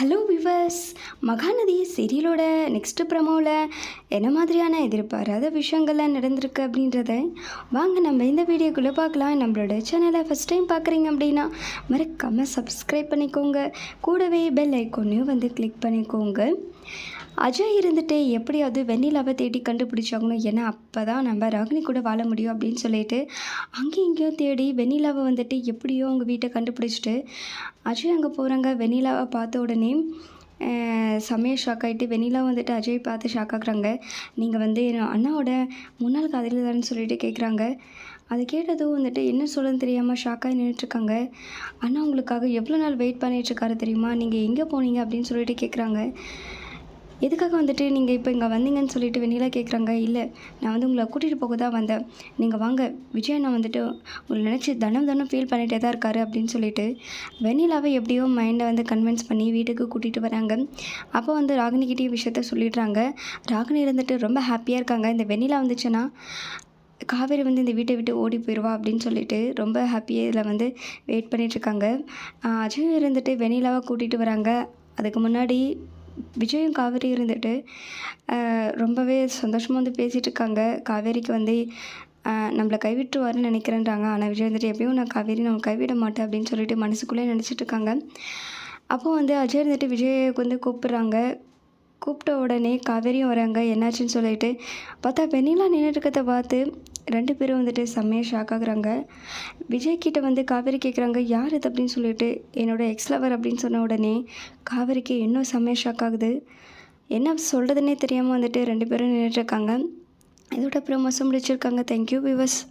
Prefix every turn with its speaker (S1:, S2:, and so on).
S1: Hello viewers Mahanadi சீரியலோட next ப்ரமோவில் என்ன மாதிரியான எதிர்பாராத விஷயங்கள்லாம் நடந்திருக்கு அப்படின்றத வாங்க நம்ம இந்த வீடியோக்குள்ளே பார்க்கலாம். நம்மளோட சேனலை ஃபஸ்ட் டைம் பார்க்குறீங்க அப்படின்னா மறக்காமல் சப்ஸ்கிரைப் பண்ணிக்கோங்க. கூடவே பெல் ஐக்கோனையும் வந்து கிளிக் பண்ணிக்கோங்க. அஜய் இருந்துட்டு எப்படியாவது வெண்ணிலாவை தேடி கண்டுபிடிச்சாகணும். ஏன்னா அப்போ தான் நம்ம ரகினி கூட வாழ முடியும் அப்படின்னு சொல்லிட்டு அங்கேயும் இங்கேயும் தேடி வெண்ணிலாவை வந்துட்டு எப்படியோ அவங்க வீட்டை கண்டுபிடிச்சிட்டு அஜய் அங்கே போகிறாங்க வெண்ணிலாவை பார்த்த உடனே செம்மையாக ஷாக் ஆகிட்டு வெண்ணிலா வந்துட்டு அஜய் பார்த்து ஷாக் ஆகுறாங்க நீங்கள் வந்து என் அண்ணாவோட முன்னாள் காதலி தானே சொல்லிட்டு கேட்குறாங்க அது கேட்டதும் வந்துட்டு என்ன சொல்லணும்னு தெரியாமல் ஷாக்காகி நின்றுட்டுருக்காங்க அண்ணா உங்களுக்காக எவ்வளோ நாள் வெயிட் பண்ணிகிட்ருக்காரு தெரியுமா? நீங்கள் எங்கே போனீங்க அப்படின்னு சொல்லிட்டு கேட்குறாங்க எதுக்காக வந்துட்டு நீங்கள் இப்போ இங்கே வந்தீங்கன்னு சொல்லிட்டு வெண்ணிலா கேட்குறாங்க இல்லை நான் வந்து உங்களை கூட்டிகிட்டு போக தான் வந்தேன். நீங்கள் வாங்க. விஜய் அண்ணா வந்துட்டு உங்களை நினச்சி தனம் தனம் ஃபீல் பண்ணிகிட்டே தான் இருக்காரு அப்படின்னு சொல்லிட்டு வெண்ணிலாவை எப்படியோ மைண்டை வந்து கன்வின்ஸ் பண்ணி வீட்டுக்கு கூட்டிகிட்டு வராங்க. அப்போ வந்து ராகினிக்கிட்டேயும் விஷயத்த சொல்லிடுறாங்க. ராகினி இருந்துட்டு ரொம்ப ஹாப்பியாக இருக்காங்க. இந்த வெண்ணிலா வந்துச்சுன்னா காவேரி வந்து இந்த வீட்டை விட்டு ஓடி போயிடுவா அப்படின்னு சொல்லிட்டு ரொம்ப ஹாப்பியாக இதில் வந்து வெயிட் பண்ணிகிட்ருக்காங்க அஜய் இருந்துட்டு வெண்ணிலாவை கூட்டிகிட்டு வராங்க. அதுக்கு முன்னாடி விஜயும் காவேரி இருந்துட்டு ரொம்பவே சந்தோஷமாக வந்து பேசிகிட்டு இருக்காங்க காவேரிக்கு வந்து நம்மளை கைவிட்டுருவாருன்னு நினைக்கிறேன்றாங்க. ஆனால் விஜய் வந்துட்டு எப்பயும் நான் காவேரி நான் கைவிட மாட்டேன் அப்படின்னு சொல்லிட்டு மனசுக்குள்ளே நினச்சிட்டு இருக்காங்க அப்போ வந்து அஜய் இருந்துட்டு விஜய்க்கு வந்து கூப்பிட்றாங்க. கூப்பிட்ட உடனே காவேரியும் வராங்க. என்னாச்சுன்னு சொல்லிட்டு பார்த்தா வெண்ணிலா நின்றுட்டு பார்த்து ரெண்டு பேரும் வந்துட்டு செம்மையாக ஷாக் ஆகுறாங்க. விஜய் கிட்ட வந்து காவேரி கேட்குறாங்க யார் இது? அப்படின்னு சொல்லிட்டு என்னோட எக்ஸ் லவர் அப்படின்னு சொன்ன உடனே காவேரிக்கு இன்னும் செம்மையாக ஷாக் ஆகுது. என்ன சொல்கிறதுனே தெரியாமல் வந்துட்டு ரெண்டு பேரும் நின்றுட்டுருக்காங்க இதோட ப்ரோமோஸும் முடிச்சிருக்காங்க. தேங்க்யூ விவஸ்